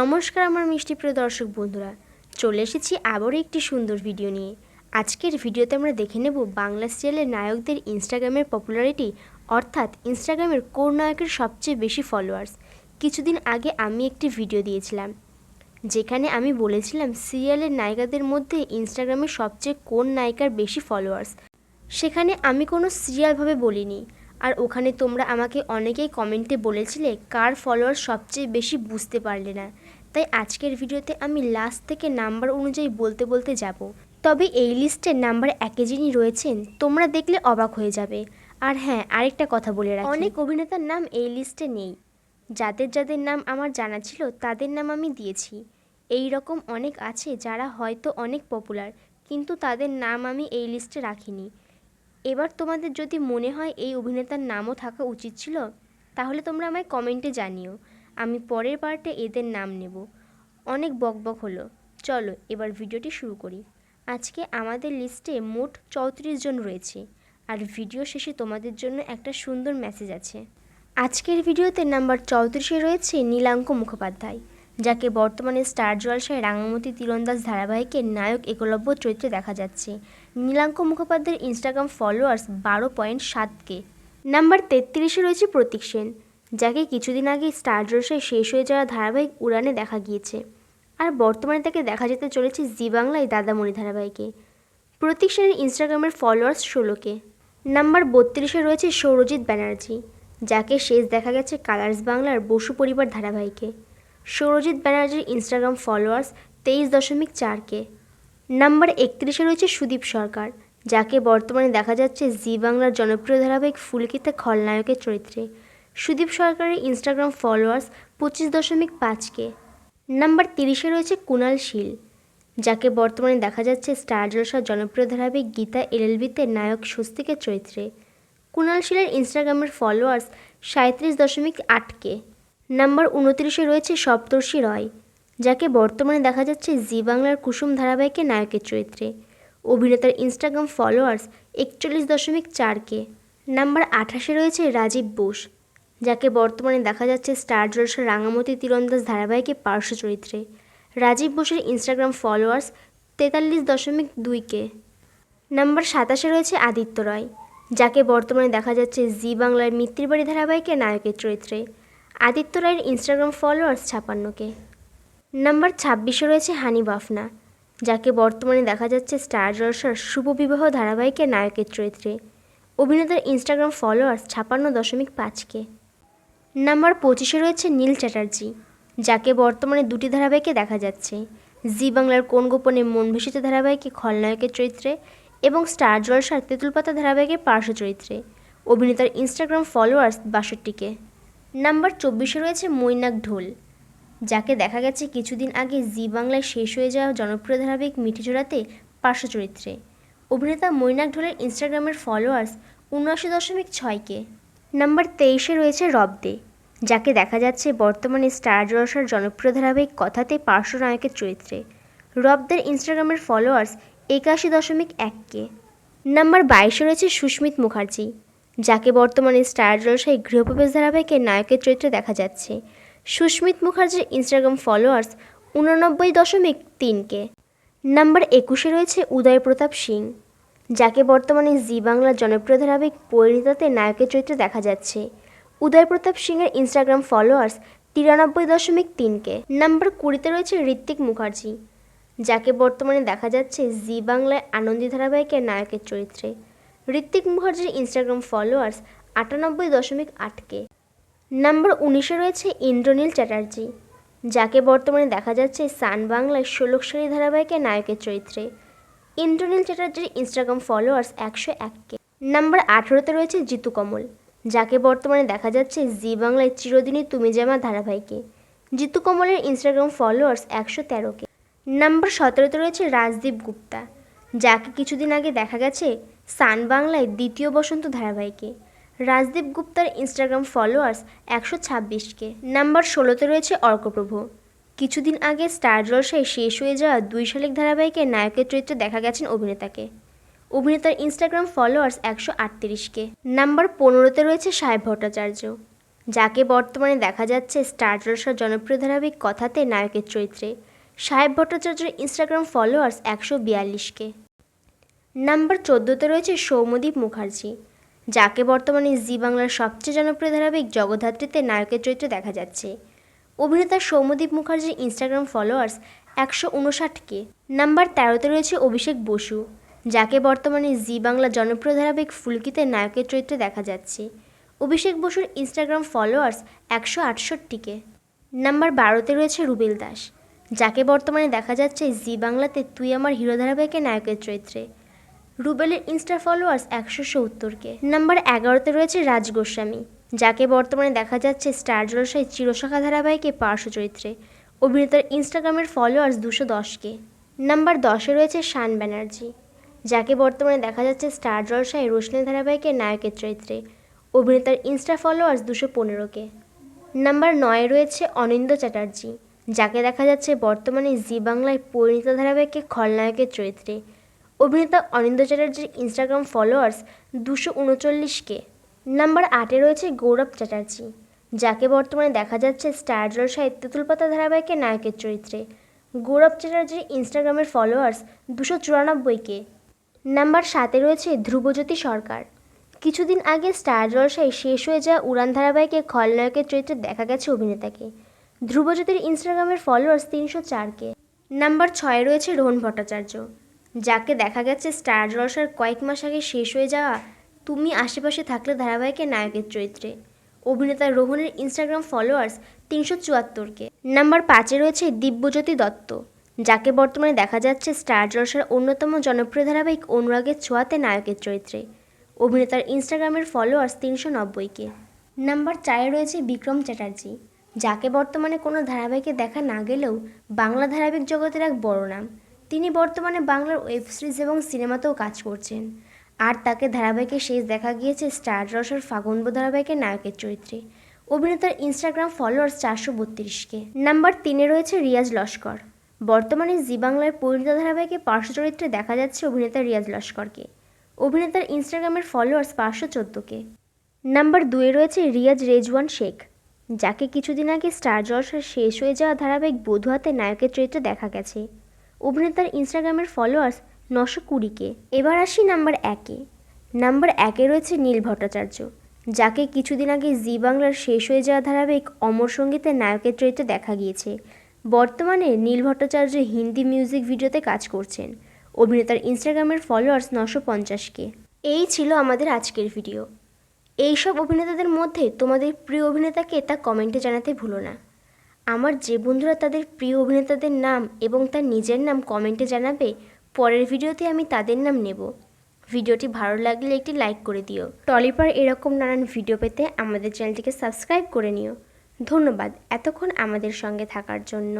নমস্কার আমার মিষ্টি প্রিয় দর্শক বন্ধুরা। চলে এসেছি আবারও একটি সুন্দর ভিডিও নিয়ে। আজকের ভিডিওতে আমরা দেখে নেব বাংলা সিরিয়ালের নায়কদের ইনস্টাগ্রামের পপুলারিটি অর্থাৎ ইনস্টাগ্রামের কোন নায়কের সবচেয়ে বেশি ফলোয়ার্স কিছুদিন আগে আমি একটি ভিডিও দিয়েছিলাম, যেখানে আমি বলেছিলাম সিরিয়ালের নায়িকাদের মধ্যে ইনস্টাগ্রামে সবচেয়ে কোন নায়িকার বেশি ফলোয়ার্স সেখানে আমি কোনো সিরিয়ালভাবে বলিনি। আর ওখানে তোমরা আমাকে অনেকেই কমেন্টে বলেছিলে কার ফলোয়ার সবচেয়ে বেশি বুঝতে পারলে না। তাই আজকের ভিডিওতে আমি লাস্ট থেকে নাম্বার অনুযায়ী বলতে বলতে যাব। তবে এই লিস্টে নাম্বার একে যিনি রয়েছেন, তোমরা দেখলে অবাক হয়ে যাবে। আর হ্যাঁ আরেকটা কথা বলে রাখি। অনেক অভিনেতার নাম এই লিস্টে নেই। যাদের যাদের নাম আমার জানা ছিল, তাদের নাম আমি দিয়েছি। এই রকম অনেক আছে যারা হয়তো অনেক পপুলার কিন্তু তাদের নাম আমি এই লিস্টে রাখিনি। এবার তোমাদের যদি মনে হয় এই অভিনেতার নামও থাকা উচিত ছিল, তাহলে তোমরা আমায় কমেন্টে জানিও। আমি পরের পার্টে এদের নাম নেব। অনেক বকবক হলো। চলো, এবার ভিডিওটি শুরু করি। আজকে আমাদের লিস্টে মোট চৌত্রিশ জন রয়েছে, আর ভিডিও শেষে তোমাদের জন্য একটা সুন্দর মেসেজ আছে। আজকের ভিডিওতে নাম্বার চৌত্রিশে রয়েছে নীলাঙ্ক মুখোপাধ্যায়, যাকে বর্তমানে স্টার জলসায় রাঙামতি তীরন্দাজ ধারাবাহিকের নায়ক একলব্য চরিত্রে দেখা যাচ্ছে। নীলাঙ্ক মুখোপাধ্যায়ের ইনস্টাগ্রাম ফলোয়ার্স বারো পয়েন্ট সাত কে। নাম্বার তেত্রিশে রয়েছে প্রতীক সেন যাকে কিছুদিন আগে স্টার জলসায় শেষ হয়ে যাওয়া ধারাবাহিক উড়ানে দেখা গিয়েছে। আর বর্তমানে তাকে দেখা যেতে চলেছে জি বাংলায় দাদামণি ধারাবাহিকে। প্রতীক সেনের ইনস্টাগ্রামের ফলোয়ার্স ষোলোকে। নাম্বার বত্রিশে রয়েছে সৌরজিৎ ব্যানার্জি, যাকে শেষ দেখা গেছে কালার্স বাংলার বসু পরিবার ধারাবাহিকে। সৌরজিৎ ব্যানার্জির ইনস্টাগ্রাম ফলোয়ার্স তেইশ দশমিক চারকে। নাম্বার একত্রিশে রয়েছে সুদীপ সরকার, যাকে বর্তমানে দেখা যাচ্ছে জি বাংলার জনপ্রিয় ধারাবাহিক ফুলকিতে খলনায়কের চরিত্রে। সুদীপ সরকারের ইনস্টাগ্রাম ফলোয়ার্স পঁচিশ দশমিক পাঁচকে। নাম্বার তিরিশে রয়েছে কুণাল শীল, যাকে বর্তমানে দেখা যাচ্ছে স্টার জলসার জনপ্রিয় ধারাবাহিক গীতা এলএলবিতে নায়ক স্বস্তিকের চরিত্রে। কুণাল শীলের ইনস্টাগ্রামের ফলোয়ার্স সাঁত্রিশ দশমিক আটকে। নাম্বার উনত্রিশে রয়েছে সপ্তর্ষি রয়, যাকে বর্তমানে দেখা যাচ্ছে জি বাংলার কুসুম ধারাবাহিকে নায়কের চরিত্রে। অভিনেতার ইনস্টাগ্রাম ফলোয়ার্স একচল্লিশ দশমিক চারকে। নাম্বার আঠাশে রয়েছে রাজীব বোস যাকে বর্তমানে দেখা যাচ্ছে স্টার জলসার রাঙামতি তীরন্দাজ ধারাবাহিকে পার্শ্ব চরিত্রে। রাজীব বোসের ইনস্টাগ্রাম ফলোয়ার্স তেতাল্লিশ দশমিক দুইকে। নাম্বার সাতাশে রয়েছে আদিত্য রয়, যাকে বর্তমানে দেখা যাচ্ছে জি বাংলার মিত্রিবাড়ি ধারাবাহিকে নায়কের চরিত্রে। আদিত্য রায়ের ইনস্টাগ্রাম ফলোয়ার্স ছাপান্নকে। নাম্বার ছাব্বিশে রয়েছে হানি বাফনা, যাকে বর্তমানে দেখা যাচ্ছে স্টার জলসার শুভ বিবাহ ধারাবাহিকের নায়কের চরিত্রে। অভিনেতার ইনস্টাগ্রাম ফলোয়ার্স ছাপান্ন দশমিক পাঁচকে। নাম্বার পঁচিশে রয়েছে নীল চ্যাটার্জি, যাকে বর্তমানে দুটি ধারাবাহিকে দেখা যাচ্ছে। জি বাংলার কোন গোপনে মন ভেসেছে ধারাবাহিকে খলনায়কের চরিত্রে এবং স্টার জলসার তেঁতুলপাতা ধারাবাহিকের পার্শ্ব চরিত্রে? অভিনেতার ইনস্টাগ্রাম ফলোয়ার্স বাষট্টিকে। নাম্বার চব্বিশে রয়েছে মৈনাক ঢোল, যাকে দেখা গেছে কিছুদিন আগে জি বাংলায় শেষ হয়ে যাওয়া জনপ্রিয় ধারাবাহিক মিঠিজোড়াতে পার্শ্ব চরিত্রে। অভিনেতা মৈনাক ঢোলের ইনস্টাগ্রামের ফলোয়ার্স উনআশি দশমিক ছয়কে। নাম্বার তেইশে রয়েছে রবদে যাকে দেখা যাচ্ছে বর্তমানে স্টার জলসার জনপ্রিয় ধারাবাহিক কথাতে পার্শ্ব নায়কের চরিত্রে রবদের ইনস্টাগ্রামের ফলোয়ার্স একাশি দশমিক এককে নাম্বার বাইশে রয়েছে সুস্মিত মুখার্জি, যাকে বর্তমানে স্টার জলসায় গৃহপ্রবেশ ধারাবাহিকের নায়কের চরিত্রে দেখা যাচ্ছে। সুস্মিত মুখার্জির ইনস্টাগ্রাম ফলোয়ার্স উননব্বই দশমিক তিনকে নাম্বার একুশে রয়েছে উদয় প্রতাপ সিং যাকে বর্তমানে জি বাংলার জনপ্রিয় ধারাবাহিক পরিণীতাতে নায়কের চরিত্রে দেখা যাচ্ছে। উদয় প্রতাপ সিংয়ের ইনস্টাগ্রাম ফলোয়ার্স তিরানব্বই দশমিক তিনকে। নাম্বার কুড়িতে রয়েছে ঋত্বিক মুখার্জি, যাকে বর্তমানে দেখা যাচ্ছে জি বাংলায় আনন্দী ধারাবাহিকের নায়কের চরিত্রে। ঋত্বিক মুখার্জির ইনস্টাগ্রাম ফলোয়ার্স আটানব্বই দশমিক আটকে। নাম্বার উনিশে রয়েছে ইন্দ্রনীল চ্যাটার্জি, যাকে বর্তমানে দেখা যাচ্ছে সান বাংলায় ষোলকশালী ধারাবাহিকের নায়কের চরিত্রে। ইন্দ্রনীল চ্যাটার্জির ইনস্টাগ্রাম ফলোয়ার্স একশো এককে। নাম্বার আঠেরোতে রয়েছে জিতু কমল, যাকে বর্তমানে দেখা যাচ্ছে জি বাংলায় চিরদিনই তুমি জামা ধারাবাহিকে। জিতু কমলের ইনস্টাগ্রাম ফলোয়ার্স একশো তেরোকে। নাম্বার সতেরোতে রয়েছে রাজদীপ গুপ্তা, যাকে কিছুদিন আগে দেখা গেছে সান বাংলায় দ্বিতীয় বসন্ত ধারাবাহিকে। রাজদীপ গুপ্তার ইনস্টাগ্রাম ফলোয়ার্স একশো ছাব্বিশকে। নাম্বার ষোলোতে রয়েছে অর্কপ্রভ কিছুদিন আগে স্টার জলসায় শেষ হয়ে যাওয়া দুই শালিক ধারাবাহিকের নায়কের চরিত্রে দেখা গেছেন অভিনেতাকে। অভিনেতার ইনস্টাগ্রাম ফলোয়ার্স একশো আটত্রিশকে। নাম্বার পনেরোতে রয়েছে সাহেব ভট্টাচার্য, যাকে বর্তমানে দেখা যাচ্ছে স্টার জলসার জনপ্রিয় ধারাবাহিক কথাতে নায়কের চরিত্রে। সাহেব ভট্টাচার্যের ইনস্টাগ্রাম ফলোয়ার্স একশো বিয়াল্লিশকে। নাম্বার চোদ্দোতে রয়েছে সৌম্যদীপ মুখার্জি, যাকে বর্তমানে জি বাংলার সবচেয়ে জনপ্রিয় ধারাবাহিক জগদ্ধাত্রীতে নায়কের চরিত্রে দেখা যাচ্ছে। অভিনেতা সৌম্যদীপ মুখার্জির ইনস্টাগ্রাম ফলোয়ার্স একশো উনষাটকে। নাম্বার তেরোতে রয়েছে অভিষেক বসু, যাকে বর্তমানে জি বাংলা জনপ্রিয় ধারাবাহিক ফুলকিতে নায়কের চরিত্রে দেখা যাচ্ছে। অভিষেক বসুর ইনস্টাগ্রাম ফলোয়ার্স একশো আটষট্টিকে। নাম্বার বারোতে রয়েছে রুবেল দাস, যাকে বর্তমানে দেখা যাচ্ছে জি বাংলাতে তুই আমার হিরো ধারাবাহিকে নায়কের চরিত্রে। রুবেলের ইনস্টা ফলোয়ার্স একশো সত্তরকে। নাম্বার এগারোতে রয়েছে রাজ গোস্বামী যাকে বর্তমানে দেখা যাচ্ছে স্টার জলসায় চিরশাখা ধারাবাহিকে পার্শ্ব চরিত্রে। অভিনেতার ইনস্টাগ্রামের ফলোয়ার্স দুশো দশকে। নাম্বার দশে রয়েছে শান ব্যানার্জি, যাকে বর্তমানে দেখা যাচ্ছে স্টার জলসায় রোশনি ধারাবাহিকের নায়কের চরিত্রে। অভিনেতার ইনস্টা ফলোয়ার্স দুশো পনেরোকে। নাম্বার নয়ে রয়েছে অনিন্দ চ্যাটার্জি, যাকে দেখা যাচ্ছে বর্তমানে জি বাংলায় পরিণীতা ধারাবাহিকে খলনায়কের চরিত্রে। অভিনেতা অনিন্দ চ্যাটার্জির ইনস্টাগ্রাম ফলোয়ার্স দুশো উনচল্লিশকে। নাম্বার আটে রয়েছে গৌরব চ্যাটার্জি, যাকে বর্তমানে দেখা যাচ্ছে স্টার জলসায় তেঁতুলপাতা ধারাবাহিকের নায়কের চরিত্রে। গৌরব চ্যাটার্জির ইনস্টাগ্রামের ফলোয়ার্স দুশো চুরানব্বইকে নাম্বার সাতে রয়েছে ধ্রুবজ্যোতি সরকার। কিছুদিন আগে স্টার জলসায় শেষ হয়ে যাওয়া উড়ান ধারাবাহিকে খলনায়কের চরিত্রে দেখা গেছে অভিনেতাকে। ধ্রুবজ্যোতির ইনস্টাগ্রামের ফলোয়ার্স তিনশো চারকে নাম্বার ছয়ে রয়েছে রোহন ভট্টাচার্য, যাকে দেখা গেছে স্টার জলসার কয়েক মাস আগে শেষ হয়ে যাওয়া তুমি আশেপাশে থাকলে ধারাবাহিকের নায়কের চরিত্রে। অভিনেতা রোহনের ইনস্টাগ্রাম ফলোয়ার্স তিনশো চুয়াত্তরকে। নাম্বার পাঁচে রয়েছে দিব্যজ্যোতি দত্ত, যাকে বর্তমানে দেখা যাচ্ছে স্টার জলসার অন্যতম জনপ্রিয় ধারাবাহিক অনুরাগের ছোঁয়াতে নায়কের চরিত্রে। অভিনেতার ইনস্টাগ্রামের ফলোয়ার্স তিনশো নব্বইকে। নাম্বার চারে রয়েছে বিক্রম চ্যাটার্জি, যাকে বর্তমানে কোনো ধারাবাহিকে দেখা না গেলেও বাংলা ধারাবাহিক জগতের এক বড় নাম। তিনি বর্তমানে বাংলার ওয়েব সিরিজ এবং সিনেমাতেও কাজ করছেন। আর তাকে ধারাবাহিকে শেষ দেখা গিয়েছে স্টার রসের ফাগুনব ধারাবাহিকের নায়কের চরিত্রে। অভিনেতার ইনস্টাগ্রাম ফলোয়ার্স চারশো বত্রিশকে। নাম্বার তিনে রয়েছে রিয়াজ লস্কর। বর্তমানে জি বাংলার পরিণীতা ধারাবাহিকে পার্শ্ব চরিত্রে দেখা যাচ্ছে অভিনেতা রিয়াজ লস্করকে। অভিনেতার ইনস্টাগ্রামের ফলোয়ার্স পাঁচশো চোদ্দোকে। নাম্বার দুয়ে রয়েছে রিয়াজ রেজওয়ান শেখ, যাকে কিছুদিন আগে স্টার জলসার শেষ হয়ে যাওয়া ধারাবাহিক বধুয়াতে নায়কের চরিত্রে দেখা গেছে। অভিনেতার ইনস্টাগ্রামের ফলোয়ার্স নশো কুড়িকে এবার আসি নাম্বার একে। নাম্বার একে রয়েছে নীল ভট্টাচার্য, যাকে কিছুদিন আগে জি বাংলার শেষ হয়ে যাওয়া ধারাবাহিক অমর সঙ্গীতের নায়কের চরিত্রে দেখা গিয়েছে। বর্তমানে নীল ভট্টাচার্য হিন্দি মিউজিক ভিডিওতে কাজ করছেন। অভিনেতার ইনস্টাগ্রামের ফলোয়ার্স নশো পঞ্চাশকে এই ছিল আমাদের আজকের ভিডিও। এইসব অভিনেতাদের মধ্যে তোমাদের প্রিয় অভিনেতাকে তা কমেন্টে জানাতে ভুলো না। আমার যে বন্ধুরা তাদের প্রিয় অভিনেতাদের নাম এবং তার নিজের নাম কমেন্টে জানাবে পরের ভিডিওতে আমি তাদের নাম নেব। ভিডিওটি ভালো লাগলে একটি লাইক করে দিও। টলিপার এরকম নানান ভিডিও পেতে আমাদের চ্যানেলটিকে সাবস্ক্রাইব করে নিও। ধন্যবাদ এতক্ষণ আমাদের সঙ্গে থাকার জন্য।